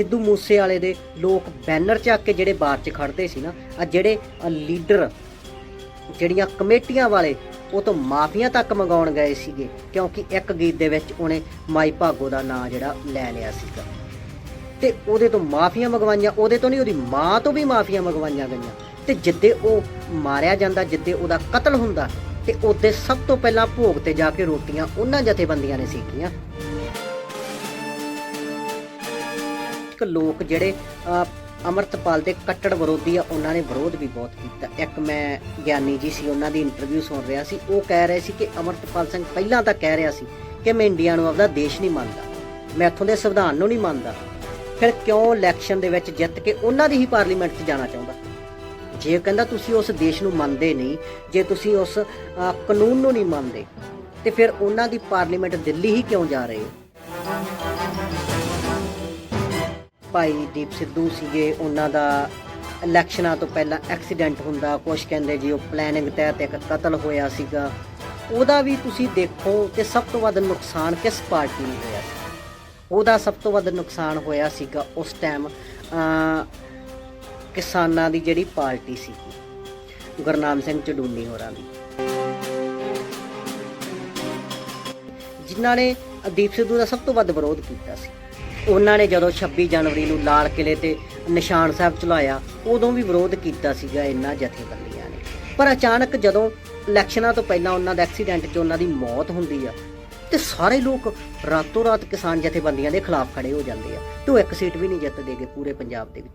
ਸਿੱਧੂ ਮੂਸੇ ਵਾਲੇ ਦੇ ਲੋਕ ਬੈਨਰ ਚੱਕ ਕੇ ਜਿਹੜੇ ਬਾਹਰ 'ਚ ਖੜਦੇ ਸੀ ਨਾ ਆ ਜਿਹੜੇ ਲੀਡਰ ਜਿਹੜੀਆਂ ਕਮੇਟੀਆਂ ਵਾਲੇ, ਉਹ ਤੋਂ ਮਾਫੀਆਂ ਤੱਕ ਮੰਗਾਉਣ ਗਏ ਸੀਗੇ, ਕਿਉਂਕਿ ਇੱਕ ਗੀਤ ਦੇ ਵਿੱਚ ਉਹਨੇ ਮਾਈ ਭਾਗੋ ਦਾ ਨਾਂ ਜਿਹੜਾ ਲੈ ਲਿਆ ਸੀਗਾ। ਤੇ ਉਹਦੇ ਤੋਂ ਮਾਫੀਆਂ ਮੰਗਵਾਈਆਂ, ਉਹਦੇ ਤੋਂ ਨਹੀਂ, ਉਹਦੀ ਮਾਂ ਤੋਂ ਵੀ ਮਾਫੀਆਂ ਮੰਗਵਾਈਆਂ ਗਈਆਂ। ਤੇ ਜਿੱਦੇ ਉਹ ਮਾਰਿਆ ਜਾਂਦਾ, ਜਿੱਦੇ ਉਹਦਾ ਕਤਲ ਹੁੰਦਾ, ਤੇ ਉਹਦੇ ਸਭ ਤੋਂ ਪਹਿਲਾਂ ਭੋਗ ਤੇ ਜਾ ਕੇ ਰੋਟੀਆਂ ਉਹਨਾਂ ਜਥੇਬੰਦੀਆਂ ਨੇ ਸੇਕੀਆਂ। ਇੱਕ ਲੋਕ ਜਿਹੜੇ ਅਹ, ਅਮਰਤਪਾਲ ਦੇ ਕੱਟੜ ਵਿਰੋਧੀ ਆ ਉਹਨਾਂ ਨੇ ਵਿਰੋਧ ਵੀ ਬਹੁਤ ਕੀਤਾ। ਇੱਕ ਮੈਂ ਗਿਆਨੀ ਜੀ ਸੀ ਉਹਨਾਂ ਦੀ ਇੰਟਰਵਿਊ ਸੁਣ ਰਿਹਾ ਸੀ। ਉਹ ਕਹਿ ਰਹੇ ਸੀ ਕਿ ਅਮਰਤਪਾਲ ਸਿੰਘ ਪਹਿਲਾਂ ਤਾਂ ਕਹਿ ਰਿਹਾ ਸੀ ਕਿ ਮੈਂ ਇੰਡੀਆ ਨੂੰ ਆਪਦਾ ਦੇਸ਼ ਨਹੀਂ ਮੰਨਦਾ। ਮੈਂ ਇੱਥੋਂ ਦੇ ਸੰਵਿਧਾਨ ਨੂੰ ਨਹੀਂ ਮੰਨਦਾ। ਫਿਰ ਕਿਉਂ ਇਲੈਕਸ਼ਨ ਦੇ ਵਿੱਚ ਜਿੱਤ ਕੇ ਉਹਨਾਂ ਦੀ ਹੀ ਪਾਰਲੀਮੈਂਟ 'ਚ ਜਾਣਾ ਚਾਹੁੰਦਾ? ਜੇ ਕਹਿੰਦਾ ਤੁਸੀਂ ਉਸ ਦੇਸ਼ ਨੂੰ ਮੰਨਦੇ ਨਹੀਂ ਜੇ ਤੁਸੀਂ ਉਸ ਕਾਨੂੰਨ ਨੂੰ ਨਹੀਂ ਮੰਨਦੇ ਤੇ ਫਿਰ ਉਹਨਾਂ ਦੀ ਪਾਰਲੀਮੈਂਟ ਦਿੱਲੀ ਹੀ ਕਿਉਂ ਜਾ ਰਹੇ ਹੋ? ਭਾਈ ਦੀਪ ਸਿੱਧੂ ਸੀਗੇ, ਉਹਨਾਂ ਦਾ ਇਲੈਕਸ਼ਨਾਂ ਤੋਂ ਪਹਿਲਾਂ ਐਕਸੀਡੈਂਟ ਹੁੰਦਾ ਕੁਝ ਕਹਿੰਦੇ ਜੀ ਉਹ ਪਲੈਨਿੰਗ ਤਹਿਤ ਇੱਕ ਕਤਲ ਹੋਇਆ ਸੀਗਾ। ਉਹਦਾ ਵੀ ਤੁਸੀਂ ਦੇਖੋ ਕਿ ਸਭ ਤੋਂ ਵੱਧ ਨੁਕਸਾਨ ਕਿਸ ਪਾਰਟੀ ਨੂੰ ਹੋਇਆ ਸੀ? ਉਹਦਾ ਸਭ ਤੋਂ ਵੱਧ ਨੁਕਸਾਨ ਹੋਇਆ ਸੀਗਾ ਉਸ ਟਾਈਮ ਕਿਸਾਨਾਂ ਦੀ ਜਿਹੜੀ ਪਾਰਟੀ ਸੀ ਗੁਰਨਾਮ ਸਿੰਘ ਚਡੂਨੀ ਹੋਰਾਂ ਦੀ। ਜਿਨ੍ਹਾਂ ਨੇ ਦੀਪ ਸਿੱਧੂ ਦਾ ਸਭ ਤੋਂ ਵੱਧ ਵਿਰੋਧ ਕੀਤਾ ਸੀ। ਉਹਨਾਂ ਨੇ ਜਦੋਂ 26 ਜਨਵਰੀ ਨੂੰ ਲਾਲ ਕਿਲੇ ਤੇ ਨਿਸ਼ਾਨ ਸਾਹਿਬ ਚਲਾਇਆ, ਉਦੋਂ ਵੀ ਵਿਰੋਧ ਕੀਤਾ ਸੀਗਾ ਇਹਨਾਂ ਜਥੇਬੰਦੀਆਂ ਨੇ। ਪਰ ਅਚਾਨਕ ਜਦੋਂ ਇਲੈਕਸ਼ਨਾਂ ਤੋਂ ਪਹਿਲਾਂ ਉਹਨਾਂ ਦਾ ਐਕਸੀਡੈਂਟ 'ਚ ਉਹਨਾਂ ਦੀ ਮੌਤ ਹੁੰਦੀ ਆ, ਤੇ ਸਾਰੇ ਲੋਕ ਰਾਤੋਂ ਰਾਤ ਕਿਸਾਨ ਜਥੇਬੰਦੀਆਂ ਦੇ ਖਿਲਾਫ ਖੜੇ ਹੋ ਜਾਂਦੇ ਆ ਤੇ ਉਹ ਇੱਕ ਸੀਟ ਵੀ ਨਹੀਂ ਜਿੱਤਦੇਗੇ ਪੂਰੇ ਪੰਜਾਬ ਦੇ ਵਿੱਚ।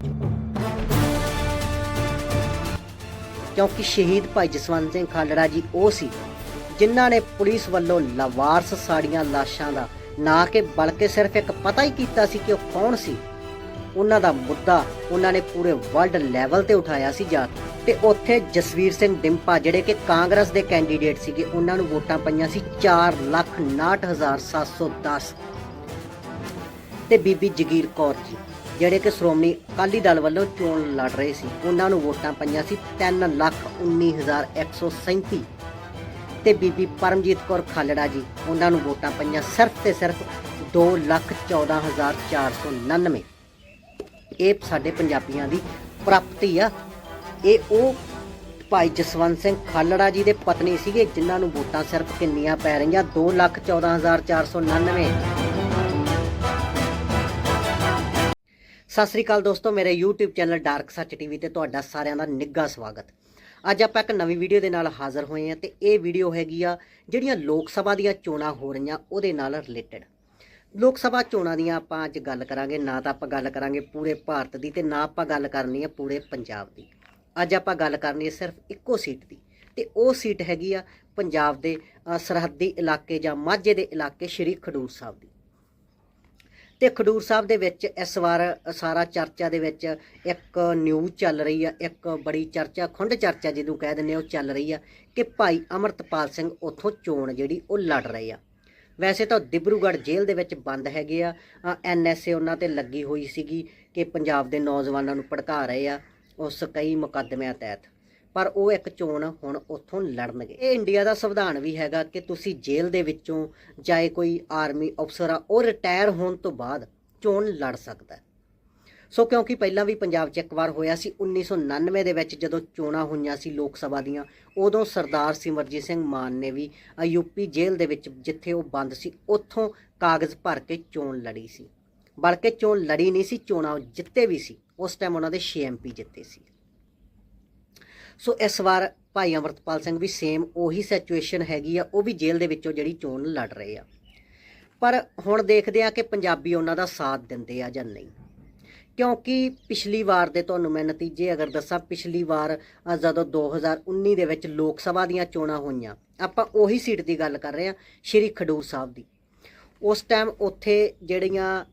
ਕਿਉਂਕਿ ਸ਼ਹੀਦ ਭਾਈ ਜਸਵੰਤ ਸਿੰਘ ਖਾਲੜਾ ਜੀ ਉਹ ਸੀ ਜਿਨ੍ਹਾਂ ਨੇ ਪੁਲਿਸ ਵੱਲੋਂ ਲਵਾਰਸ ਸਾੜੀਆਂ ਲਾਸ਼ਾਂ ਦਾ ਨਾ ਕਿ ਬਲਕਿ ਸਿਰਫ ਇੱਕ ਪਤਾ ਹੀ ਕੀਤਾ ਸੀ ਕਿ ਉਹ ਕੌਣ ਸੀ। ਉਹਨਾਂ ਦਾ ਮੁੱਦਾ ਉਹਨਾਂ ਨੇ ਪੂਰੇ ਵਰਲਡ ਲੈਵਲ ਤੇ ਉਠਾਇਆ ਸੀ ਜਾ ਕੇ ਤੇ ਉੱਥੇ ਜਸਵੀਰ ਸਿੰਘ ਡਿੰਪਾ ਜਿਹੜੇ ਕਿ ਕਾਂਗਰਸ ਦੇ ਕੈਂਡੀਡੇਟ ਸੀਗੇ, ਉਹਨਾਂ ਨੂੰ ਵੋਟਾਂ ਪਈਆਂ ਸੀ 469710 ਤੇ ਬੀਬੀ ਜਗੀਰ ਕੌਰ ਜੀ ਜਿਹੜੇ ਕਿ ਸ਼੍ਰੋਮਣੀ ਅਕਾਲੀ ਦਲ ਵੱਲੋਂ ਚੋਣ ਲੜ ਰਹੇ ਸੀ, ਉਹਨਾਂ ਨੂੰ ਵੋਟਾਂ ਪਈਆਂ ਸੀ 319137 ਤੇ ਬੀਬੀ ਪਰਮਜੀਤ ਕੌਰ ਖਾਲੜਾ ਜੀ, ਉਹਨਾਂ ਨੂੰ ਵੋਟਾਂ ਪਈਆਂ ਸਿਰਫ ਤੇ ਸਿਰਫ 214499 ਇਹ ਸਾਡੇ ਪੰਜਾਬੀਆਂ ਦੀ ਪ੍ਰਾਪਤੀ ਆ। ਇਹ ਉਹ ਭਾਈ ਜਸਵੰਤ ਸਿੰਘ ਖਾਲੜਾ ਜੀ ਦੇ ਪਤਨੀ ਸੀਗੇ, ਜਿਨ੍ਹਾਂ ਨੂੰ ਵੋਟਾਂ ਸਿਰਫ ਕਿੰਨੀਆਂ ਪੈ ਰਹੀਆਂ? 214499 ਸਤਿ ਸ੍ਰੀ ਅਕਾਲ ਦੋਸਤੋ, ਮੇਰੇ YouTube channel Dark Sach TV ਤੇ ਤੁਹਾਡਾ ਸਾਰਿਆਂ ਦਾ ਨਿੱਘਾ ਸਵਾਗਤ। ਅੱਜ ਆਪਾਂ ਇੱਕ ਨਵੀਂ ਵੀਡੀਓ ਦੇ ਨਾਲ ਹਾਜ਼ਰ ਹੋਏ ਹਾਂ ਤੇ ਇਹ ਵੀਡੀਓ ਹੈਗੀ ਆ ਜਿਹੜੀਆਂ ਲੋਕ ਸਭਾ ਦੀਆਂ ਚੋਣਾਂ ਹੋ ਰਹੀਆਂ ਉਹਦੇ ਨਾਲ ਰਿਲੇਟਡ ਲੋਕ ਸਭਾ ਚੋਣਾਂ ਦੀਆਂ ਆਪਾਂ ਅੱਜ ਗੱਲ ਕਰਾਂਗੇ, ਨਾ ਤਾਂ ਆਪਾਂ ਗੱਲ ਕਰਾਂਗੇ ਪੂਰੇ ਭਾਰਤ ਦੀ ਤੇ ਨਾ ਆਪਾਂ ਗੱਲ ਕਰਨੀ ਹੈ ਪੂਰੇ ਪੰਜਾਬ ਦੀ। ਅੱਜ ਆਪਾਂ ਗੱਲ ਕਰਨੀ ਹੈ ਸਿਰਫ ਇੱਕੋ ਸੀਟ ਦੀ ਤੇ ਉਹ ਸੀਟ ਹੈਗੀ ਆ ਪੰਜਾਬ ਦੇ ਸਰਹੱਦੀ ਇਲਾਕੇ ਜਾਂ ਮਾਝੇ ਦੇ ਇਲਾਕੇ ਸ਼੍ਰੀ ਖਡੂਰ ਸਾਹਿਬ ਦੀ। ਤੇ ਖਡੂਰ ਸਾਹਿਬ ਦੇ ਵਿੱਚ ਇਸ ਵਾਰ ਸਾਰਾ ਚਰਚਾ ਦੇ ਵਿੱਚ ਇੱਕ ਨਿਊਜ਼ ਚੱਲ ਰਹੀ ਆ ਇੱਕ ਬੜੀ ਚਰਚਾ ਖੁੰਡ ਚਰਚਾ ਜਿਹਨੂੰ ਕਹਿ ਦਿੰਦੇ ਆ, ਉਹ ਚੱਲ ਰਹੀ ਆ ਕਿ ਭਾਈ ਅਮਰਤਪਾਲ ਸਿੰਘ ਉੱਥੋਂ ਚੋਣ ਜਿਹੜੀ ਉਹ ਲੜ ਰਹੇ ਆ। ਵੈਸੇ ਤਾਂ ਦਿਬਰੂਗੜ੍ਹ ਜੇਲ੍ਹ ਦੇ ਵਿੱਚ ਬੰਦ ਹੈਗੇ ਆ। ਐਨਐਸਏ ਉਹਨਾਂ ਤੇ ਲੱਗੀ ਹੋਈ ਸੀਗੀ ਕਿ ਪੰਜਾਬ ਦੇ ਨੌਜਵਾਨਾਂ ਨੂੰ ਭੜਕਾ ਰਹੇ ਆ ਉਸ ਕਈ ਮੁਕੱਦਮਿਆਂ ਤਹਿਤ। ਪਰ ਉਹ ਇੱਕ ਚੋਣ ਹੁਣ ਉੱਥੋਂ ਲੜਨਗੇ। ਇਹ ਇੰਡੀਆ ਦਾ ਸੰਵਿਧਾਨ ਵੀ ਹੈਗਾ ਕਿ ਤੁਸੀਂ ਜੇਲ੍ਹ ਦੇ ਵਿੱਚੋਂ ਚਾਹੇ ਕੋਈ ਆਰਮੀ ਅਫਸਰ ਆ ਉਹ ਰਿਟਾਇਰ ਹੋਣ ਤੋਂ ਬਾਅਦ ਚੋਣ ਲੜ ਸਕਦਾ। ਸੋ ਕਿਉਂਕਿ ਪਹਿਲਾਂ ਵੀ ਪੰਜਾਬ 'ਚ ਇੱਕ ਵਾਰ ਹੋਇਆ ਸੀ 1999 ਦੇ ਵਿੱਚ ਜਦੋਂ ਚੋਣਾਂ ਹੋਈਆਂ ਸੀ ਲੋਕ ਸਭਾ ਦੀਆਂ ਉਦੋਂ ਸਰਦਾਰ ਸਿਮਰਜੀਤ ਸਿੰਘ ਮਾਨ ਨੇ ਵੀ ਅ, ਯੂਪੀ ਜੇਲ੍ਹ ਦੇ ਵਿੱਚ ਜਿੱਥੇ ਉਹ ਬੰਦ ਸੀ ਉੱਥੋਂ ਕਾਗਜ਼ ਭਰ ਕੇ ਚੋਣ ਲੜੀ ਸੀ। ਬਲਕਿ ਚੋਣ ਲੜੀ ਨਹੀਂ ਸੀ ਚੋਣਾਂ ਜਿੱਤੇ ਵੀ ਸੀ। ਉਸ ਟਾਈਮ ਉਹਨਾਂ ਦੇ 6 ਐਮਪੀ ਜਿੱਤੇ ਸੀ। ਸੋ ਇਸ ਵਾਰ ਭਾਈ ਅਮਰਤਪਾਲ ਸਿੰਘ ਵੀ ਸੇਮ ਉਹੀ ਸਿਚੁਏਸ਼ਨ ਹੈਗੀ ਆ ਉਹ ਵੀ ਜੇਲ੍ਹ ਦੇ ਵਿੱਚੋਂ ਜਿਹੜੀ ਚੋਣ ਲੜ ਰਹੇ ਆ। ਪਰ ਹੁਣ ਦੇਖਦੇ ਆ ਕਿ ਪੰਜਾਬੀ ਉਹਨਾਂ ਦਾ ਸਾਥ ਦਿੰਦੇ ਆ ਜਾਂ ਨਹੀਂ। ਕਿਉਂਕਿ ਪਿਛਲੀ ਵਾਰ ਦੇ ਤੁਹਾਨੂੰ ਮੈਂ ਨਤੀਜੇ ਅਗਰ ਦੱਸਾਂ ਪਿਛਲੀ ਵਾਰ ਅ, ਜਦੋਂ 2019 ਦੇ ਵਿੱਚ ਲੋਕ ਸਭਾ ਦੀਆਂ ਚੋਣਾਂ ਹੋਈਆਂ ਆਪਾਂ ਉਹੀ ਸੀਟ ਦੀ ਗੱਲ ਕਰ ਰਹੇ ਹਾਂ ਸ਼੍ਰੀ ਖਡੂਰ ਸਾਹਿਬ ਦੀ। ਉਸ ਟਾਈਮ ਉੱਥੇ ਜਿਹੜੀਆਂ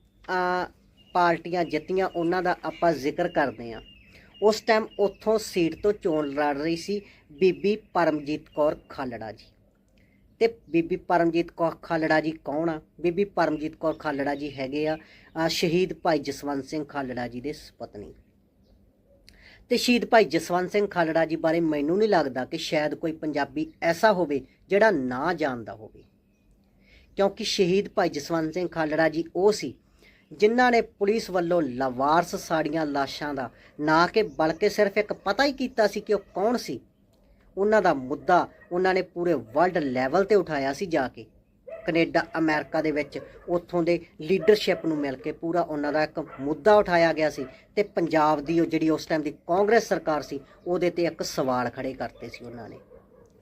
ਪਾਰਟੀਆਂ ਜਿੱਤੀਆਂ ਉਹਨਾਂ ਦਾ ਆਪਾਂ ਜ਼ਿਕਰ ਕਰਦੇ ਹਾਂ ਉਸ ਟਾਈਮ ਉੱਥੋਂ ਸੀਟ ਤੋਂ ਚੋਣ ਲੜ ਰਹੀ ਸੀ ਬੀਬੀ ਪਰਮਜੀਤ ਕੌਰ ਖਾਲੜਾ ਜੀ। ਤੇ ਬੀਬੀ ਪਰਮਜੀਤ ਕੌਰ ਖਾਲੜਾ ਜੀ ਕੌਣ ਆ? ਬੀਬੀ ਪਰਮਜੀਤ ਕੌਰ ਖਾਲੜਾ ਜੀ ਹੈਗੇ ਆ ਸ਼ਹੀਦ ਭਾਈ ਜਸਵੰਤ ਸਿੰਘ ਖਾਲੜਾ ਜੀ ਦੇ ਪਤਨੀ ਤੇ ਸ਼ਹੀਦ ਭਾਈ ਜਸਵੰਤ ਸਿੰਘ ਖਾਲੜਾ ਜੀ ਬਾਰੇ ਮੈਨੂੰ ਨਹੀਂ ਲੱਗਦਾ ਕਿ ਸ਼ਾਇਦ ਕੋਈ ਪੰਜਾਬੀ ਐਸਾ ਹੋਵੇ ਜਿਹੜਾ ਨਾ ਜਾਣਦਾ ਹੋਵੇ। ਕਿਉਂਕਿ ਸ਼ਹੀਦ ਭਾਈ ਜਸਵੰਤ ਸਿੰਘ ਖਾਲੜਾ ਜੀ ਉਹ ਸੀ ਜਿਨ੍ਹਾਂ ਨੇ ਪੁਲਿਸ ਵੱਲੋਂ ਲਵਾਰਸ ਸਾੜੀਆਂ ਲਾਸ਼ਾਂ ਦਾ ਨਾ ਕਿ ਬਲਕਿ ਸਿਰਫ ਇੱਕ ਪਤਾ ਹੀ ਕੀਤਾ ਸੀ ਕਿ ਉਹ ਕੌਣ ਸੀ। ਉਹਨਾਂ ਦਾ ਮੁੱਦਾ ਉਹਨਾਂ ਨੇ ਪੂਰੇ ਵਰਲਡ ਲੈਵਲ ਤੇ ਉਠਾਇਆ ਸੀ ਜਾ ਕੇ। ਕੈਨੇਡਾ, ਅਮਰੀਕਾ ਦੇ ਵਿੱਚ ਉੱਥੋਂ ਦੇ ਲੀਡਰਸ਼ਿਪ ਨੂੰ ਮਿਲ ਕੇ ਪੂਰਾ ਉਹਨਾਂ ਦਾ ਇੱਕ ਮੁੱਦਾ ਉਠਾਇਆ ਗਿਆ ਸੀ ਤੇ ਪੰਜਾਬ ਦੀ ਉਹ ਜਿਹੜੀ ਉਸ ਟਾਈਮ ਦੀ ਕਾਂਗਰਸ ਸਰਕਾਰ ਸੀ, ਉਹਦੇ ਤੇ ਇੱਕ ਸਵਾਲ ਖੜੇ ਕਰਤੇ ਸੀ ਉਹਨਾਂ ਨੇ।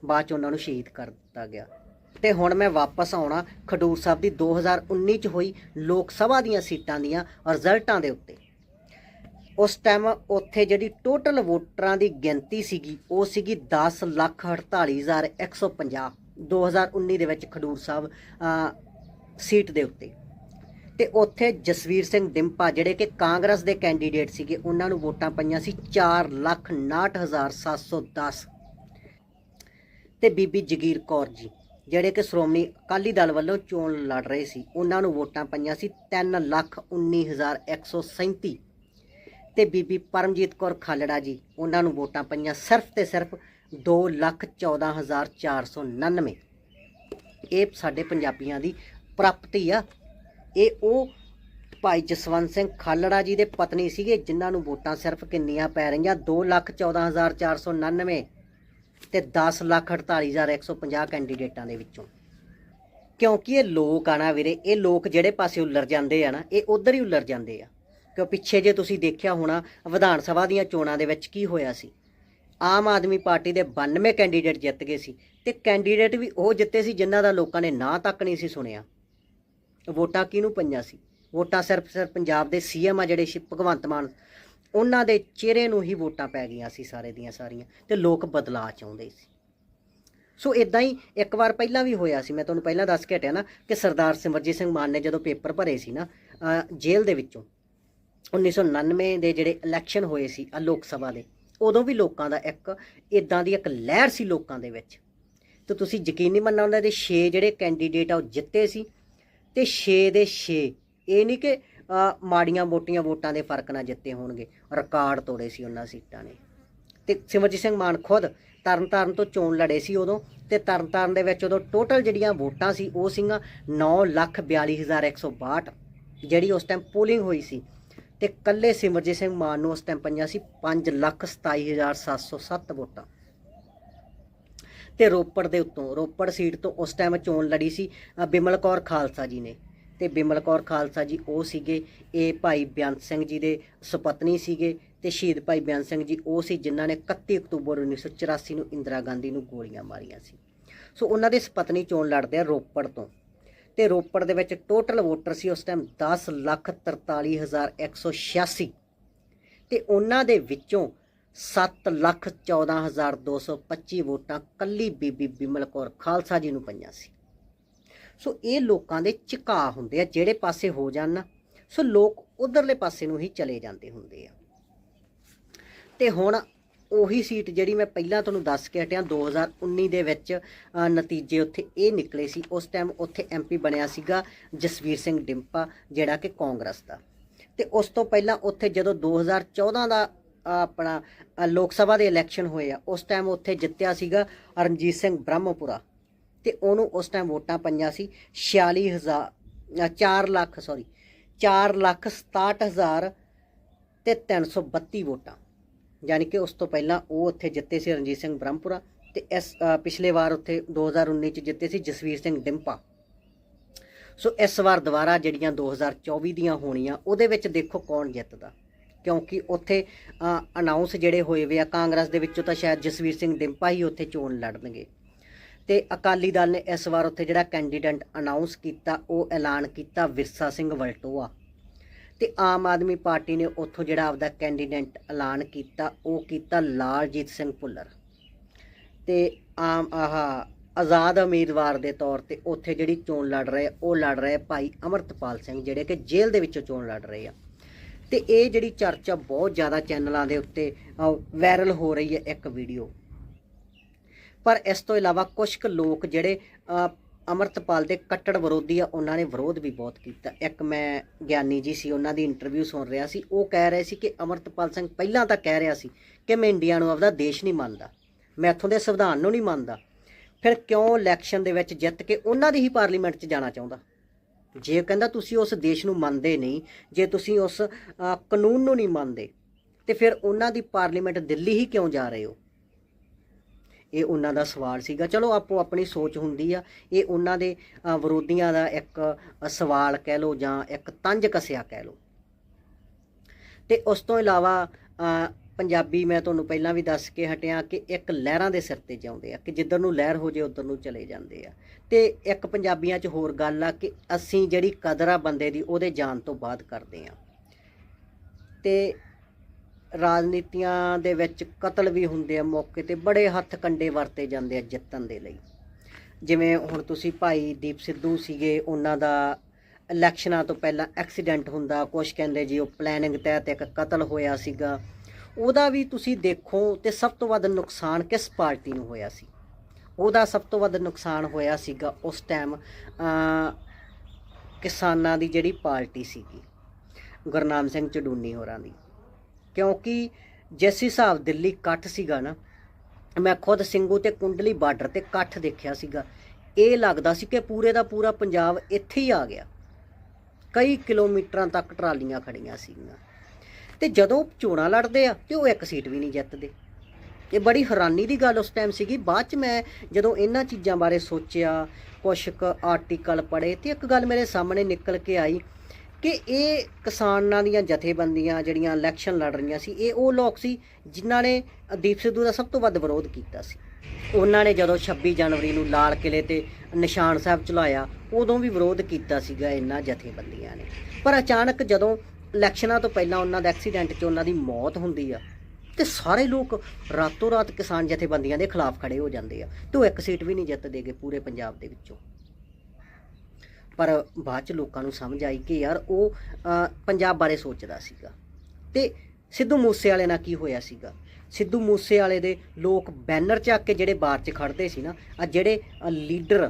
ਬਾਅਦ ਚ ਉਹਨਾਂ ਨੂੰ ਸ਼ਹੀਦ ਕਰ ਦਿੱਤਾ ਗਿਆ। ਤੇ ਹੁਣ ਮੈਂ ਵਾਪਸ ਆਉਣਾ ਖਡੂਰ ਸਾਹਿਬ ਦੀ 2019 ਚ ਹੋਈ ਲੋਕ ਸਭਾ ਦੀਆਂ ਸੀਟਾਂ ਦੀਆਂ ਰਿਜ਼ਲਟਾਂ ਦੇ ਉੱਤੇ। ਉਸ ਟਾਈਮ ਉੱਥੇ ਜਿਹੜੀ ਟੋਟਲ ਵੋਟਰਾਂ ਦੀ ਗਿਣਤੀ ਸੀਗੀ, ਉਹ ਸੀਗੀ 10 ਲੱਖ 48150 2019 ਦੇ ਵਿੱਚ ਖਡੂਰ ਸਾਹਿਬ ਸੀਟ ਦੇ ਉੱਤੇ। ਤੇ ਉੱਥੇ ਜਸਵੀਰ ਸਿੰਘ ਡਿੰਪਾ ਜਿਹੜੇ ਕਿ ਕਾਂਗਰਸ ਦੇ ਕੈਂਡੀਡੇਟ ਸੀਗੇ, ਉਹਨਾਂ ਨੂੰ ਵੋਟਾਂ ਪਈਆਂ ਸੀ 469710 ਤੇ ਬੀਬੀ ਜਗੀਰ ਕੌਰ ਜੀ ਜਿਹੜੇ ਕਿ ਸ਼੍ਰੋਮਣੀ ਅਕਾਲੀ ਦਲ ਵੱਲੋਂ ਚੋਣ ਲੜ ਰਹੇ ਸੀ, ਉਹਨਾਂ ਨੂੰ ਵੋਟਾਂ ਪਈਆਂ ਸੀ 319137 ਤੇ ਬੀਬੀ ਪਰਮਜੀਤ ਕੌਰ ਖਾਲੜਾ ਜੀ, ਉਹਨਾਂ ਨੂੰ ਵੋਟਾਂ ਪਈਆਂ ਸਿਰਫ ਤੇ ਸਿਰਫ 214499 ਇਹ ਸਾਡੇ ਪੰਜਾਬੀਆਂ ਦੀ ਪ੍ਰਾਪਤੀ ਆ। ਇਹ ਉਹ ਭਾਈ ਜਸਵੰਤ ਸਿੰਘ ਖਾਲੜਾ ਜੀ ਦੇ ਪਤਨੀ ਸੀਗੇ, ਜਿਨ੍ਹਾਂ ਨੂੰ ਵੋਟਾਂ ਸਿਰਫ ਕਿੰਨੀਆਂ ਪੈ ਰਹੀਆਂ? 214499 ਤੇ 1048150 ਕੈਂਡੀਡੇਟਾਂ ਦੇ ਵਿੱਚੋਂ। ਕਿਉਂਕਿ ਇਹ ਲੋਕ ਆ ਨਾ ਵੀਰੇ, ਇਹ ਲੋਕ ਜਿਹੜੇ ਪਾਸੇ ਉੱਲਰ ਜਾਂਦੇ ਆ ਨਾ, ਇਹ ਉਧਰ ਹੀ ਉੱਲਰ ਜਾਂਦੇ ਆ। ਕਿਉਂ ਪਿੱਛੇ ਜੇ ਤੁਸੀਂ ਦੇਖਿਆ ਹੋਣਾ, ਵਿਧਾਨ ਸਭਾ ਦੀਆਂ ਚੋਣਾਂ ਦੇ ਵਿੱਚ ਕੀ ਹੋਇਆ ਸੀ? ਆਮ ਆਦਮੀ ਪਾਰਟੀ ਦੇ 92 ਕੈਂਡੀਡੇਟ ਜਿੱਤ ਗਏ ਸੀ ਤੇ ਕੈਂਡੀਡੇਟ ਵੀ ਉਹ ਜਿੱਤੇ ਸੀ ਜਿਨ੍ਹਾਂ ਦਾ ਲੋਕਾਂ ਨੇ ਨਾਂ ਤੱਕ ਨਹੀਂ ਸੀ ਸੁਣਿਆ। ਵੋਟਾਂ ਕਿਹਨੂੰ ਪਈਆਂ ਸੀ? ਵੋਟਾਂ ਸਿਰਫ ਸਿਰਫ ਪੰਜਾਬ ਦੇ ਸੀਐਮ ਆ ਜਿਹੜੇ ਸ਼ਿ- ਭਗਵੰਤ ਮਾਨ। ਉਹਨਾਂ ਦੇ ਚਿਹਰੇ ਨੂੰ ਹੀ ਵੋਟਾਂ ਪੈ ਗਈਆਂ ਸੀ ਸਾਰੇ ਦੀਆਂ ਸਾਰੀਆਂ ਤੇ ਲੋਕ ਬਦਲਾਅ ਚਾਹੁੰਦੇ ਸੀ। ਸੋ ਇਦਾਂ ਹੀ ਇੱਕ ਵਾਰ ਪਹਿਲਾਂ ਵੀ ਹੋਇਆ ਸੀ, ਮੈਂ ਤੁਹਾਨੂੰ ਪਹਿਲਾਂ ਦੱਸ ਕੇ ਹਟਿਆ ਨਾ ਕਿ ਸਰਦਾਰ ਸਿਮਰਜੀਤ ਸਿੰਘ ਮਾਨ ਨੇ ਜਦੋਂ ਪੇਪਰ ਭਰੇ ਸੀ ਨਾ ਜੇਲ੍ਹ ਦੇ ਵਿੱਚੋਂ 1999 ਦੇ ਜਿਹੜੇ ਇਲੈਕਸ਼ਨ ਹੋਏ ਸੀ ਆ ਲੋਕ ਸਭਾ ਦੇ, ਉਦੋਂ ਵੀ ਲੋਕਾਂ ਦਾ ਇੱਕ ਇਦਾਂ ਦੀ ਇੱਕ ਲਹਿਰ ਸੀ ਲੋਕਾਂ ਦੇ ਵਿੱਚ। ਤੇ ਤੁਸੀਂ ਯਕੀਨ ਨਹੀਂ ਮੰਨਣਾ ਉਹਨਾਂ ਦੇ 6 ਜਿਹੜੇ ਕੈਂਡੀਡੇਟ ਆ ਉਹ ਜਿੱਤੇ ਸੀ, ਤੇ 6 ਦੇ 6 ਇਹ ਨਹੀਂ ਕਿ ਮਾੜੀਆਂ ਮੋਟੀਆਂ ਵੋਟਾਂ ਦੇ ਫ਼ਰਕ ਨਾਲ ਜਿੱਤੇ ਹੋਣਗੇ। ਰਿਕਾਰਡ ਤੋੜੇ ਸੀ ਉਹਨਾਂ ਸੀਟਾਂ ਨੇ। ਤੇ ਸਿਮਰਜੀਤ ਸਿੰਘ ਮਾਨ ਖੁਦ ਤਰਨਤਾਰਨ ਤੋਂ ਚੋਣ ਲੜੇ ਸੀ ਉਦੋਂ ਤੇ ਤਰਨਤਾਰਨ ਦੇ ਵਿੱਚ ਉਦੋਂ ਟੋਟਲ ਜਿਹੜੀਆਂ ਵੋਟਾਂ ਸੀ ਉਹ ਸੀਗੀਆਂ 942162 ਜਿਹੜੀ ਉਸ ਟਾਈਮ ਪੋਲਿੰਗ ਹੋਈ ਸੀ। ਤੇ ਕੱਲੇ ਸਿਮਰਜੀਤ ਸਿੰਘ ਮਾਨ ਨੂੰ ਉਸ ਟਾਈਮ ਪਈਆਂ ਸੀ 527707 ਵੋਟਾਂ। ਤੇ ਰੋਪੜ ਦੇ ਉੱਤੋਂ, ਰੋਪੜ ਸੀਟ ਤੋਂ ਉਸ ਟਾਈਮ ਚੋਣ ਲੜੀ ਸੀ ਬਿਮਲ ਕੌਰ ਖਾਲਸਾ ਜੀ ਨੇ। ਤੇ ਬਿਮਲ ਕੌਰ ਖਾਲਸਾ ਜੀ ਉਹ ਸੀਗੇ, ਇਹ ਭਾਈ ਬਿਆੰਤ ਸਿੰਘ ਜੀ ਦੇ ਸੁਪਤਨੀ ਸੀਗੇ ਤੇ ਸ਼ਹੀਦ ਭਾਈ ਬਿਆੰਤ ਸਿੰਘ ਜੀ ਉਹ ਸੀ ਜਿਨ੍ਹਾਂ ਨੇ 31 ਅਕਤੂਬਰ 1984 ਨੂੰ ਇੰਦਰਾ ਗਾਂਧੀ ਨੂੰ ਗੋਲੀਆਂ ਮਾਰੀਆਂ ਸੀ। ਸੋ ਉਹਨਾਂ ਦੇ ਸੁਪਤਨੀ ਚੋਣ ਲੜਦੇ ਆ ਰੋਪੜ ਤੋਂ ਤੇ ਰੋਪੜ ਦੇ ਵਿੱਚ ਟੋਟਲ ਵੋਟਰ ਸੀ ਉਸ ਟਾਈਮ 1043186 ਤੇ ਉਹਨਾਂ ਦੇ ਵਿੱਚੋਂ 714225 ਵੋਟਾਂ ਕੱਲੀ ਬੀਬੀ ਬਿਮਲ ਕੌਰ ਖਾਲਸਾ ਜੀ ਨੂੰ ਪਈਆਂ ਸੀ। ਸੋ ਇਹ ਲੋਕਾਂ ਦੇ ਝੁਕਾ ਹੁੰਦੇ ਆ, ਜਿਹੜੇ ਪਾਸੇ ਹੋ ਜਾਣ ਨਾ, ਸੋ ਲੋਕ ਉਧਰਲੇ ਪਾਸੇ ਨੂੰ ਹੀ ਚਲੇ ਜਾਂਦੇ ਹੁੰਦੇ ਆ। ਤੇ ਹੁਣ ਉਹੀ ਸੀਟ ਜਿਹੜੀ ਮੈਂ ਪਹਿਲਾਂ ਤੁਹਾਨੂੰ ਦੱਸ ਕੇ ਹਟਿਆ 2019 ਦੇ ਵਿੱਚ ਨਤੀਜੇ ਉੱਥੇ ਇਹ ਨਿਕਲੇ ਸੀ। ਉਸ ਟਾਈਮ ਉੱਥੇ ਐਮਪੀ ਬਣਿਆ ਸੀਗਾ ਜਸਵੀਰ ਸਿੰਘ ਡਿੰਪਾ, ਜਿਹੜਾ ਕਿ ਕਾਂਗਰਸ ਦਾ। ਤੇ ਉਸ ਤੋਂ ਪਹਿਲਾਂ ਉੱਥੇ ਜਦੋਂ 2014 ਦਾ ਆਪਣਾ ਲੋਕ ਸਭਾ ਦੇ ਇਲੈਕਸ਼ਨ ਹੋਏ ਆ, ਉਸ ਟਾਈਮ ਉੱਥੇ ਜਿੱਤਿਆ ਸੀਗਾ ਰਣਜੀਤ ਸਿੰਘ ਬ੍ਰਹਮਪੁਰਾ। ਤੇ ਉਹਨੂੰ ਉਸ ਟਾਈਮ ਵੋਟਾਂ ਪਈਆਂ ਸੀ 46000 ਅ, 4 ਲੱਖ ਸੌਰੀ 4 ਲੱਖ 67000 ਤੇ 332 ਵੋਟਾਂ। ਯਾਨੀ ਕਿ ਉਸ ਤੋਂ ਪਹਿਲਾਂ ਉਹ ਉੱਥੇ ਜਿੱਤੇ ਸੀ ਰਣਜੀਤ ਸਿੰਘ ਬ੍ਰਹਮਪੁਰਾ ਤੇ ਇਸ ਪਿਛਲੇ ਵਾਰ ਉੱਥੇ 2019 ਚ ਜਿੱਤੇ ਸੀ ਜਸਵੀਰ ਸਿੰਘ ਡਿੰਪਾ। ਸੋ ਇਸ ਵਾਰ ਦੁਬਾਰਾ ਜਿਹੜੀਆਂ 2024 ਦੀਆਂ ਹੋਣੀਆਂ ਉਹਦੇ ਵਿੱਚ ਦੇਖੋ ਕੌਣ ਜਿੱਤਦਾ। ਕਿਉਂਕਿ ਉੱਥੇ ਅਨਾਉਂਸ ਜਿਹੜੇ ਹੋਏ ਵੇ ਆ ਕਾਂਗਰਸ ਦੇ ਵਿੱਚੋਂ ਤਾਂ ਸ਼ਾਇਦ ਜਸਵੀਰ ਸਿੰਘ ਡਿੰਪਾ ਹੀ ਉੱਥੇ ਚੋਣ ਲੜਨਗੇ। ਤੇ ਅਕਾਲੀ ਦਲ ਨੇ ਇਸ ਵਾਰ ਉੱਥੇ ਜਿਹੜਾ ਕੈਂਡੀਡੇਟ ਅਨਾਉਂਸ ਕੀਤਾ, ਉਹ ਐਲਾਨ ਕੀਤਾ ਵਿਰਸਾ ਸਿੰਘ ਵਲਟੋਆ। ਤੇ ਆਮ ਆਦਮੀ ਪਾਰਟੀ ਨੇ ਉੱਥੋਂ ਜਿਹੜਾ ਆਪਦਾ ਕੈਂਡੀਡੇਟ ਐਲਾਨ ਕੀਤਾ, ਉਹ ਕੀਤਾ ਲਾਲਜੀਤ ਸਿੰਘ ਭੁੱਲਰ। ਤੇ ਆਮ ਆਹ ਆਜ਼ਾਦ ਉਮੀਦਵਾਰ ਦੇ ਤੌਰ ਤੇ ਉੱਥੇ ਜਿਹੜੀ ਚੋਣ ਲੜ ਰਹੇ, ਉਹ ਲੜ ਰਹੇ ਭਾਈ ਅਮਰਤਪਾਲ ਸਿੰਘ, ਜਿਹੜੇ ਕਿ ਜੇਲ੍ਹ ਦੇ ਵਿੱਚੋਂ ਚੋਣ ਲੜ ਰਹੇ ਆ। ਤੇ ਇਹ ਜਿਹੜੀ ਚਰਚਾ ਬਹੁਤ ਜ਼ਿਆਦਾ ਚੈਨਲਾਂ ਦੇ ਉੱਤੇ ਵਾਇਰਲ ਹੋ ਰਹੀ ਹੈ ਇੱਕ ਵੀਡੀਓ ਪਰ ਇਸ ਤੋਂ ਇਲਾਵਾ ਕੁਝ ਕੁ ਲੋਕ ਜਿਹੜੇ ਅ, ਅਮਰਤਪਾਲ ਦੇ ਕੱਟੜ ਵਿਰੋਧੀ ਆ ਉਹਨਾਂ ਨੇ ਵਿਰੋਧ ਵੀ ਬਹੁਤ ਕੀਤਾ। ਇੱਕ ਮੈਂ ਗਿਆਨੀ ਜੀ ਸੀ ਉਹਨਾਂ ਦੀ ਇੰਟਰਵਿਊ ਸੁਣ ਰਿਹਾ ਸੀ। ਉਹ ਕਹਿ ਰਹੇ ਸੀ ਕਿ ਅਮਰਤਪਾਲ ਸਿੰਘ ਪਹਿਲਾਂ ਤਾਂ ਕਹਿ ਰਿਹਾ ਸੀ ਕਿ ਮੈਂ ਇੰਡੀਆ ਨੂੰ ਆਪਦਾ ਦੇਸ਼ ਨਹੀਂ ਮੰਨਦਾ। ਮੈਂ ਇੱਥੋਂ ਦੇ ਸੰਵਿਧਾਨ ਨੂੰ ਨਹੀਂ ਮੰਨਦਾ। ਫਿਰ ਕਿਉਂ ਇਲੈਕਸ਼ਨ ਦੇ ਵਿੱਚ ਜਿੱਤ ਕੇ ਉਹਨਾਂ ਦੀ ਹੀ ਪਾਰਲੀਮੈਂਟ 'ਚ ਜਾਣਾ ਚਾਹੁੰਦਾ? ਜੇ ਕਹਿੰਦਾ ਤੁਸੀਂ ਉਸ ਦੇਸ਼ ਨੂੰ ਮੰਨਦੇ ਨਹੀਂ ਜੇ ਤੁਸੀਂ ਉਸ ਕਾਨੂੰਨ ਨੂੰ ਨਹੀਂ ਮੰਨਦੇ ਤੇ ਫਿਰ ਉਹਨਾਂ ਦੀ ਪਾਰਲੀਮੈਂਟ ਦਿੱਲੀ ਹੀ ਕਿਉਂ ਜਾ ਰਹੇ ਹੋ? ਇਹ ਉਹਨਾਂ ਦਾ ਸਵਾਲ ਸੀਗਾ। ਚਲੋ, ਆਪੋ ਆਪਣੀ ਸੋਚ ਹੁੰਦੀ ਆ। ਇਹ ਉਹਨਾਂ ਦੇ ਵਿਰੋਧੀਆਂ ਦਾ ਇੱਕ ਸਵਾਲ ਕਹਿ ਲਓ ਜਾਂ ਇੱਕ ਤੰਜ ਕਸਿਆ ਕਹਿ ਲਓ। ਤੇ ਉਸ ਤੋਂ ਇਲਾਵਾ ਪੰਜਾਬੀ ਮੈਂ ਤੁਹਾਨੂੰ ਪਹਿਲਾਂ ਵੀ ਦੱਸ ਕੇ ਹਟਿਆ ਕਿ ਇੱਕ ਲਹਿਰਾਂ ਦੇ ਸਿਰ ਤੇ ਜਾਂਦੇ ਆ, ਕਿ ਜਿੱਧਰ ਨੂੰ ਲਹਿਰ ਹੋ ਜੇ ਉਧਰ ਨੂੰ ਚਲੇ ਜਾਂਦੇ ਆ। ਤੇ ਇੱਕ ਪੰਜਾਬੀਆਂ 'ਚ ਹੋਰ ਗੱਲ ਆ ਕਿ ਅਸੀਂ ਜਿਹੜੀ ਕਦਰ ਆ ਬੰਦੇ ਦੀ, ਉਹਦੇ ਜਾਣ ਤੋਂ ਬਾਅਦ ਕਰਦੇ ਆ। ਤੇ ਰਾਜਨੀਤੀਆਂ ਦੇ ਵਿੱਚ ਕਤਲ ਵੀ ਹੁੰਦੇ ਆ ਮੌਕੇ ਤੇ, ਬੜੇ ਹੱਥ ਕੰਡੇ ਵਰਤੇ ਜਾਂਦੇ ਆ ਜਿੱਤਣ ਦੇ ਲਈ। ਜਿਵੇਂ ਹੁਣ ਤੁਸੀਂ ਭਾਈ ਦੀਪ ਸਿੱਧੂ ਸੀਗੇ, ਉਹਨਾਂ ਦਾ ਇਲੈਕਸ਼ਨਾਂ ਤੋਂ ਪਹਿਲਾਂ ਐਕਸੀਡੈਂਟ ਹੁੰਦਾ ਕੁਝ ਕਹਿੰਦੇ ਜੀ ਉਹ ਪਲੈਨਿੰਗ ਤਹਿਤ ਇੱਕ ਕਤਲ ਹੋਇਆ ਸੀਗਾ। ਉਹਦਾ ਵੀ ਤੁਸੀਂ ਦੇਖੋ ਤੇ ਸਭ ਤੋਂ ਵੱਧ ਨੁਕਸਾਨ ਕਿਸ ਪਾਰਟੀ ਨੂੰ ਹੋਇਆ ਸੀ? ਉਹਦਾ ਸਭ ਤੋਂ ਵੱਧ ਨੁਕਸਾਨ ਹੋਇਆ ਸੀਗਾ ਉਸ ਟਾਈਮ ਕਿਸਾਨਾਂ ਦੀ ਜਿਹੜੀ ਪਾਰਟੀ ਸੀਗੀ ਗੁਰਨਾਮ ਸਿੰਘ ਚਡੂਨੀ ਹੋਰਾਂ ਦੀ। ਕਿਉਂਕਿ ਜਿਸ ਹਿਸਾਬ ਦਿੱਲੀ ਇਕੱਠ ਸੀਗਾ ਨਾ, ਮੈਂ ਖੁਦ ਸਿੰਘੂ ਤੇ ਕੁੰਡਲੀ ਬਾਰਡਰ ਤੇ ਇਕੱਠ ਦੇਖਿਆ ਸੀਗਾ। ਇਹ ਲੱਗਦਾ ਸੀ ਕਿ ਪੂਰੇ ਦਾ ਪੂਰਾ ਪੰਜਾਬ ਇੱਥੇ ਹੀ ਆ ਗਿਆ। ਕਈ ਕਿਲੋਮੀਟਰਾਂ ਤੱਕ ਟਰਾਲੀਆਂ ਖੜੀਆਂ ਸੀਗੀਆਂ। ਤੇ ਜਦੋਂ ਚੋਣਾਂ ਲੜਦੇ ਆ ਤੇ ਉਹ ਇੱਕ ਸੀਟ ਵੀ ਨਹੀਂ ਜਿੱਤਦੇ। ਇਹ ਬੜੀ ਹੈਰਾਨੀ ਦੀ ਗੱਲ ਉਸ ਟਾਈਮ ਸੀਗੀ। ਬਾਅਦ ਚ ਮੈਂ ਜਦੋਂ ਇਹਨਾਂ ਚੀਜ਼ਾਂ ਬਾਰੇ ਸੋਚਿਆ, ਕੁਛ ਕੁ ਆਰਟੀਕਲ ਪੜ੍ਹੇ ਤੇ ਇੱਕ ਗੱਲ ਮੇਰੇ ਸਾਹਮਣੇ ਨਿਕਲ ਕੇ ਆਈ ਕਿ ਇਹ ਕਿਸਾਨਾਂ ਦੀਆਂ ਜਥੇਬੰਦੀਆਂ ਜਿਹੜੀਆਂ ਇਲੈਕਸ਼ਨ ਲੜ ਰਹੀਆਂ ਸੀ, ਇਹ ਉਹ ਲੋਕ ਸੀ ਜਿਨ੍ਹਾਂ ਨੇ ਦੀਪ ਸਿੱਧੂ ਦਾ ਸਭ ਤੋਂ ਵੱਧ ਵਿਰੋਧ ਕੀਤਾ ਸੀ। ਉਹਨਾਂ ਨੇ ਜਦੋਂ 26 ਜਨਵਰੀ ਨੂੰ ਲਾਲ ਕਿਲੇ ਤੇ ਨਿਸ਼ਾਨ ਸਾਹਿਬ ਚਲਾਇਆ, ਉਦੋਂ ਵੀ ਵਿਰੋਧ ਕੀਤਾ ਸੀਗਾ ਇਹਨਾਂ ਜਥੇਬੰਦੀਆਂ ਨੇ। ਪਰ ਅਚਾਨਕ ਜਦੋਂ ਇਲੈਕਸ਼ਨਾਂ ਤੋਂ ਪਹਿਲਾਂ ਉਹਨਾਂ ਦਾ ਐਕਸੀਡੈਂਟ 'ਚ ਉਹਨਾਂ ਦੀ ਮੌਤ ਹੁੰਦੀ ਆ, ਤੇ ਸਾਰੇ ਲੋਕ ਰਾਤੋਂ ਰਾਤ ਕਿਸਾਨ ਜਥੇਬੰਦੀਆਂ ਦੇ ਖਿਲਾਫ ਖੜੇ ਹੋ ਜਾਂਦੇ ਆ, ਤੇ ਉਹ ਇੱਕ ਸੀਟ ਵੀ ਨਹੀਂ ਜਿੱਤਦੇਗੇ ਪੂਰੇ ਪੰਜਾਬ ਦੇ ਵਿੱਚੋਂ। ਪਰ ਬਾਅਦ ਚ ਲੋਕਾਂ ਨੂੰ ਸਮਝ ਆਈ ਕਿ ਯਾਰ ਉਹ ਪੰਜਾਬ ਬਾਰੇ ਸੋਚਦਾ ਸੀਗਾ। ਤੇ ਸਿੱਧੂ ਮੂਸੇ ਵਾਲੇ ਨਾਲ ਕੀ ਹੋਇਆ ਸੀਗਾ? ਸਿੱਧੂ ਮੂਸੇ ਵਾਲੇ ਦੇ ਲੋਕ ਬੈਨਰ ਚੱਕ ਕੇ ਜਿਹੜੇ ਬਾਹਰ 'ਚ ਖੜਦੇ ਸੀ ਨਾ ਆ ਜਿਹੜੇ ਲੀਡਰ,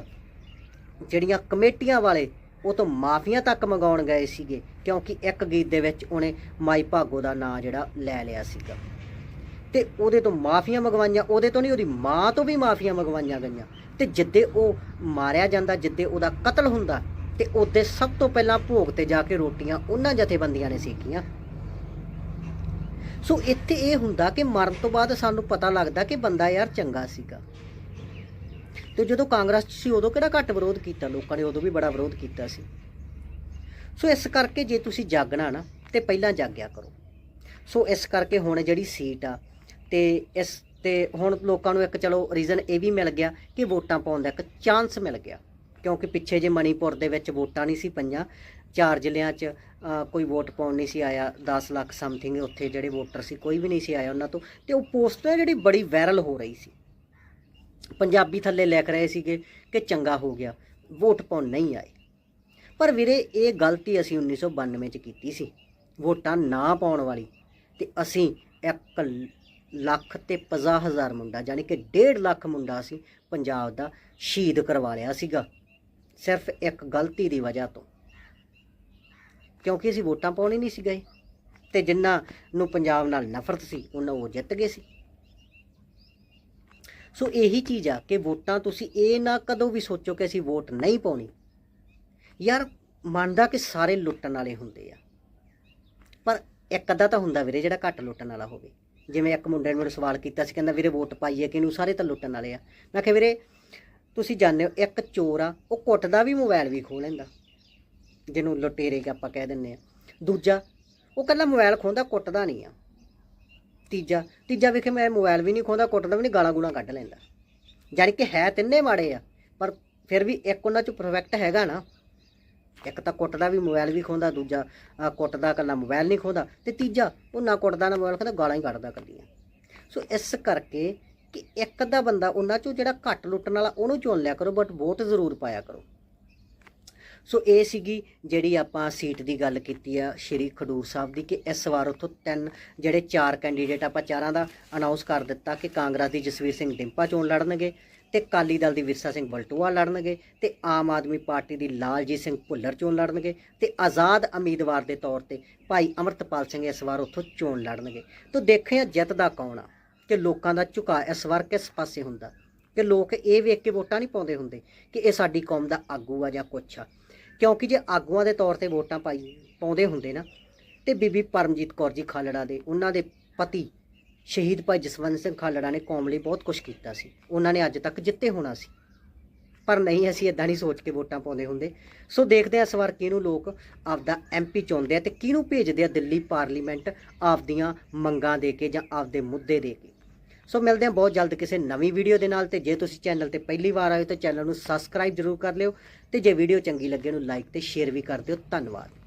ਜਿਹੜੀਆਂ ਕਮੇਟੀਆਂ ਵਾਲੇ, ਉਹ ਤੋਂ ਮਾਫੀਆਂ ਤੱਕ ਮੰਗਾਉਣ ਗਏ ਸੀਗੇ, ਕਿਉਂਕਿ ਇੱਕ ਗੀਤ ਦੇ ਵਿੱਚ ਉਹਨੇ ਮਾਈ ਭਾਗੋ ਦਾ ਨਾਂ ਜਿਹੜਾ ਲੈ ਲਿਆ ਸੀਗਾ। ਤੇ ਉਹਦੇ ਤੋਂ ਮਾਫੀਆਂ ਮੰਗਵਾਈਆਂ, ਉਹਦੇ ਤੋਂ ਨਹੀਂ, ਉਹਦੀ ਮਾਂ ਤੋਂ ਵੀ ਮਾਫੀਆਂ ਮੰਗਵਾਈਆਂ ਗਈਆਂ। ਤੇ ਜਿੱਦੇ ਉਹ ਮਾਰਿਆ ਜਾਂਦਾ, ਜਿੱਦੇ ਉਹਦਾ ਕਤਲ ਹੁੰਦਾ ਤੇ ਉੱਥੇ ਸਭ ਤੋਂ ਪਹਿਲਾਂ ਭੋਗ ਤੇ ਜਾ ਕੇ ਰੋਟੀਆਂ ਉਹਨਾਂ ਜਥੇਬੰਦੀਆਂ ਨੇ ਸੇਕੀਆਂ। ਸੋ ਇੱਥੇ ਇਹ ਹੁੰਦਾ ਕਿ ਮਰਨ ਤੋਂ ਬਾਅਦ ਸਾਨੂੰ ਪਤਾ ਲੱਗਦਾ ਕਿ ਬੰਦਾ ਯਾਰ ਚੰਗਾ ਸੀਗਾ। ਤੇ ਜਦੋਂ ਕਾਂਗਰਸ ਸੀ, ਉਦੋਂ ਕਿਹੜਾ ਘੱਟ ਵਿਰੋਧ ਕੀਤਾ ਲੋਕਾਂ ਨੇ? ਉਦੋਂ ਵੀ ਬੜਾ ਵਿਰੋਧ ਕੀਤਾ ਸੀ। ਸੋ ਇਸ ਕਰਕੇ ਜੇ ਤੁਸੀਂ ਜਾਗਣਾ ਨਾ, ਤੇ ਪਹਿਲਾਂ ਜਾਗਿਆ ਕਰੋ। ਸੋ ਇਸ ਕਰਕੇ ਹੁਣ ਜਿਹੜੀ ਸੀਟ ਆ, ਤੇ ਇਸ ਤੇ ਹੁਣ ਲੋਕਾਂ ਨੂੰ ਇੱਕ ਚਲੋ ਰੀਜ਼ਨ ਇਹ ਵੀ ਮਿਲ ਗਿਆ ਕਿ ਵੋਟਾਂ ਪਾਉਣ ਦਾ ਇੱਕ ਚਾਂਸ ਮਿਲ ਗਿਆ। ਕਿਉਂਕਿ ਪਿੱਛੇ ਜੇ ਮਣੀਪੁਰ ਦੇ ਵਿੱਚ ਵੋਟਾਂ ਨਹੀਂ ਸੀ ਪਈਆਂ, ਚਾਰ ਜ਼ਿਲ੍ਹਿਆਂ 'ਚ ਕੋਈ ਵੋਟ ਪਾਉਣ ਨਹੀਂ ਸੀ ਆਇਆ 10 ਲੱਖ ਸਮਥਿੰਗ ਉੱਥੇ ਜਿਹੜੇ ਵੋਟਰ ਸੀ, ਕੋਈ ਵੀ ਨਹੀਂ ਸੀ ਆਇਆ ਉਹਨਾਂ ਤੋਂ। ਤੇ ਉਹ ਪੋਸਟਰ ਜਿਹੜੀ ਬੜੀ ਵਾਇਰਲ ਹੋ ਰਹੀ ਸੀ। ਪੰਜਾਬੀ ਥੱਲੇ ਲਿਖ ਰਹੇ ਸੀਗੇ ਕਿ ਚੰਗਾ ਹੋ ਗਿਆ, ਵੋਟ ਪਾਉਣ ਨਹੀਂ ਆਏ। ਪਰ ਵੀਰੇ, ਇਹ ਗਲਤੀ ਅਸੀਂ 1992 ਚ ਕੀਤੀ ਸੀ। ਵੋਟਾਂ ਨਾ ਪਾਉਣ ਵਾਲੀ ਤੇ ਅਸੀਂ 1 ਲੱਖ ਤੇ 50 ਹਜ਼ਾਰ ਮੁੰਡਾ ਯਾਨੀ ਕਿ 1.5 ਲੱਖ ਮੁੰਡਾ ਅਸੀਂ ਪੰਜਾਬ ਦਾ ਸ਼ਹੀਦ ਕਰਵਾ ਲਿਆ ਸੀਗਾ। ਸਿਰਫ ਇੱਕ ਗਲਤੀ ਦੀ ਵਜ੍ਹਾ ਤੋਂ। ਕਿਉਂਕਿ ਅਸੀਂ ਵੋਟਾਂ ਪਾਉਣੀ ਨਹੀਂ ਸੀ ਗਏ ਤੇ ਜਿਨ੍ਹਾਂ ਨੂੰ ਪੰਜਾਬ ਨਾਲ ਨਫ਼ਰਤ ਸੀ, ਉਹਨਾਂ ਉਹ ਜਿੱਤ ਗਏ ਸੀ। ਸੋ ਇਹੀ ਚੀਜ਼ ਆ ਕਿ ਵੋਟਾਂ ਤੁਸੀਂ ਇਹ ਨਾ ਕਦੋਂ ਵੀ ਸੋਚੋ ਕਿ ਅਸੀਂ ਵੋਟ ਨਹੀਂ ਪਾਉਣੀ। ਯਾਰ ਮੰਨਦਾ ਕਿ ਸਾਰੇ ਲੁੱਟਣ ਵਾਲੇ ਹੁੰਦੇ ਆ। ਪਰ ਇੱਕ ਅੱਧਾ ਤਾਂ ਹੁੰਦਾ ਵੀਰੇ ਜਿਹੜਾ ਘੱਟ ਲੁੱਟਣ ਵਾਲਾ ਹੋਵੇ। ਜਿਵੇਂ ਇੱਕ ਮੁੰਡੇ ਨੇ ਮੈਨੂੰ ਸਵਾਲ ਕੀਤਾ ਸੀ, ਕਹਿੰਦਾ ਵੀਰੇ ਵੋਟ ਪਾਈਏ ਕਿਹਨੂੰ? ਸਾਰੇ ਤਾਂ ਲੁੱਟਣ ਵਾਲੇ ਆ। ਮੈਂ ਕਿਹਾ ਵੀਰੇ ਤੁਸੀਂ ਜਾਣਦੇ ਹੋ, ਇੱਕ ਚੋਰ ਆ, ਉਹ ਕੁੱਟਦਾ ਵੀ ਮੋਬਾਈਲ ਵੀ ਖੋਹ ਲੈਂਦਾ। ਜਿਹਨੂੰ ਲੁਟੇਰੇ ਕਿ ਆਪਾਂ ਕਹਿ ਦਿੰਨੇ ਆ। ਦੂਜਾ, ਉਹ ਕੱਲਾ ਮੋਬਾਈਲ ਖੋਹਦਾ, ਕੁੱਟਦਾ ਨਹੀਂ ਆ। ਤੀਜਾ ਤੀਜਾ ਵੇਖੇ ਮੈਂ ਮੋਬਾਈਲ ਵੀ ਨਹੀਂ ਖੋਹਦਾ, ਕੁੱਟਦਾ ਵੀ ਨਹੀਂ, ਗਾਲਾਂ ਗੂਲਾਂ ਕੱਢ ਲੈਂਦਾ। ਜਾਣੀ ਕਿ ਹੈ ਤਿੰਨੇ ਮਾੜੇ ਆ, ਪਰ ਫਿਰ ਵੀ ਇੱਕ ਉਹਨਾਂ ਚ ਪਰਫੈਕਟ ਹੈਗਾ ਨਾ। ਇੱਕ ਤਾਂ ਕੁੱਟਦਾ ਵੀ ਮੋਬਾਈਲ ਵੀ ਖੋਹਦਾ, ਦੂਜਾ ਕੁੱਟਦਾ ਕੱਲਾ ਮੋਬਾਈਲ ਨਹੀਂ ਖੋਹਦਾ। ਤੇ ਤੀਜਾ, ਉਹ ਨਾ ਕੁੱਟਦਾ, ਨਾ ਮੋਬਾਈਲ ਖੋਹਦਾ, ਗਾਲਾਂ ਹੀ ਕੱਢਦਾ ਕੱਲੀਆਂ ਸੋ ਇਸ ਕਰਕੇ ਕਿ ਇੱਕ ਅੱਧਾ ਬੰਦਾ ਉਹਨਾਂ ਚੋਂ ਜਿਹੜਾ ਘੱਟ ਲੁੱਟਣ ਵਾਲਾ ਉਹਨੂੰ ਚੁਣ ਲਿਆ ਕਰੋ ਬਟ ਵੋਟ ਜ਼ਰੂਰ ਪਾਇਆ ਕਰੋ। ਸੋ ਇਹ ਸੀਗੀ ਜਿਹੜੀ ਆਪਾਂ ਸੀਟ ਦੀ ਗੱਲ ਕੀਤੀ ਆ ਸ਼੍ਰੀ ਖਡੂਰ ਸਾਹਿਬ ਦੀ ਕਿ ਇਸ ਵਾਰ ਉੱਥੋਂ ਤਿੰਨ ਜਿਹੜੇ ਚਾਰ ਕੈਂਡੀਡੇਟ ਆਪਾਂ ਚਾਰਾਂ ਦਾ ਅਨਾਉਂਸ ਕਰ ਦਿੱਤਾ ਕਿ ਕਾਂਗਰਸ ਦੀ ਜਸਵੀਰ ਸਿੰਘ ਡਿੰਪਾ ਚੋਣ ਲੜਨਗੇ ਤੇ ਕਾਲੀ ਦਲ ਦੀ ਵਿਰਸਾ ਸਿੰਘ ਬਲਟੋਆ ਲੜਨਗੇ ਤੇ ਆਮ ਆਦਮੀ ਪਾਰਟੀ ਦੀ ਲਾਲਜੀਤ ਸਿੰਘ ਭੁੱਲਰ ਚੋਣ ਲੜਨਗੇ ਤੇ ਆਜ਼ਾਦ ਉਮੀਦਵਾਰ ਦੇ ਤੌਰ ਤੇ ਭਾਈ ਅਮਰਤਪਾਲ ਸਿੰਘ ਇਸ ਵਾਰ ਉੱਥੋਂ ਚੋਣ ਲੜਨਗੇ। ਤਾਂ ਦੇਖਿਆ ਜਿੱਤਦਾ ਕੌਣ ਆ। ਕਿ ਲੋਕਾਂ ਦਾ ਝੁਕਾ ਇਸ ਵਾਰ ਕਿਸ ਪਾਸੇ ਹੁੰਦਾ? ਕਿ ਲੋਕ ਇਹ ਵੇਖ ਕੇ ਵੋਟਾਂ ਨਹੀਂ ਪਾਉਂਦੇ ਹੁੰਦੇ ਕਿ ਇਹ ਸਾਡੀ ਕੌਮ ਦਾ ਆਗੂ ਆ ਜਾਂ ਕੁਛ ਆ? ਕਿਉਂਕਿ ਜੇ ਆਗੂਆਂ ਦੇ ਤੌਰ ਤੇ ਵੋਟਾਂ ਪਾਈ ਪਾਉਂਦੇ ਹੁੰਦੇ ਨਾ, ਤੇ ਬੀਬੀ ਪਰਮਜੀਤ ਕੌਰ ਜੀ ਖਾਲੜਾ ਦੇ, ਉਹਨਾਂ ਦੇ ਪਤੀ ਸ਼ਹੀਦ ਭਾਈ ਜਸਵੰਤ ਸਿੰਘ ਖਾਲੜਾ ਨੇ ਕੌਮ ਲਈ ਬਹੁਤ ਕੁਝ ਕੀਤਾ ਸੀ। ਉਹਨਾਂ ਨੇ ਅੱਜ ਤੱਕ ਜਿੱਤੇ ਹੋਣਾ ਸੀ। ਪਰ ਨਹੀਂ, ਅਸੀਂ ਇਦਾਂ ਨਹੀਂ ਸੋਚ ਕੇ ਵੋਟਾਂ ਪਾਉਂਦੇ ਹੁੰਦੇ। ਸੋ ਦੇਖਦੇ ਆ ਇਸ ਵਾਰ ਕਿਹਨੂੰ ਲੋਕ ਆਪਦਾ ਐਮਪੀ ਚੁਣਦੇ ਆ ਤੇ ਕਿਹਨੂੰ ਭੇਜਦੇ ਆ ਦਿੱਲੀ ਪਾਰਲੀਮੈਂਟ ਆਪਦੀਆਂ ਮੰਗਾਂ ਦੇ ਕੇ ਜਾਂ ਆਪਦੇ ਮੁੱਦੇ ਦੇ ਕੇ। ਸੋ ਮਿਲਦੇ ਹਾਂ ਬਹੁਤ ਜਲਦ ਕਿਸੇ ਨਵੀਂ ਵੀਡੀਓ ਦੇ ਨਾਲ ਤੇ ਜੇ ਤੁਸੀਂ ਚੈਨਲ ਤੇ ਪਹਿਲੀ ਵਾਰ ਆਏ ਹੋ ਤਾਂ ਚੈਨਲ ਨੂੰ ਸਬਸਕ੍ਰਾਈਬ ਜ਼ਰੂਰ ਕਰ ਲਿਓ ਤੇ ਜੇ ਵੀਡੀਓ ਚੰਗੀ ਲੱਗੇ ਨੂੰ ਲਾਈਕ ਤੇ ਸ਼ੇਅਰ ਵੀ ਕਰ ਦਿਓ। ਧੰਨਵਾਦ।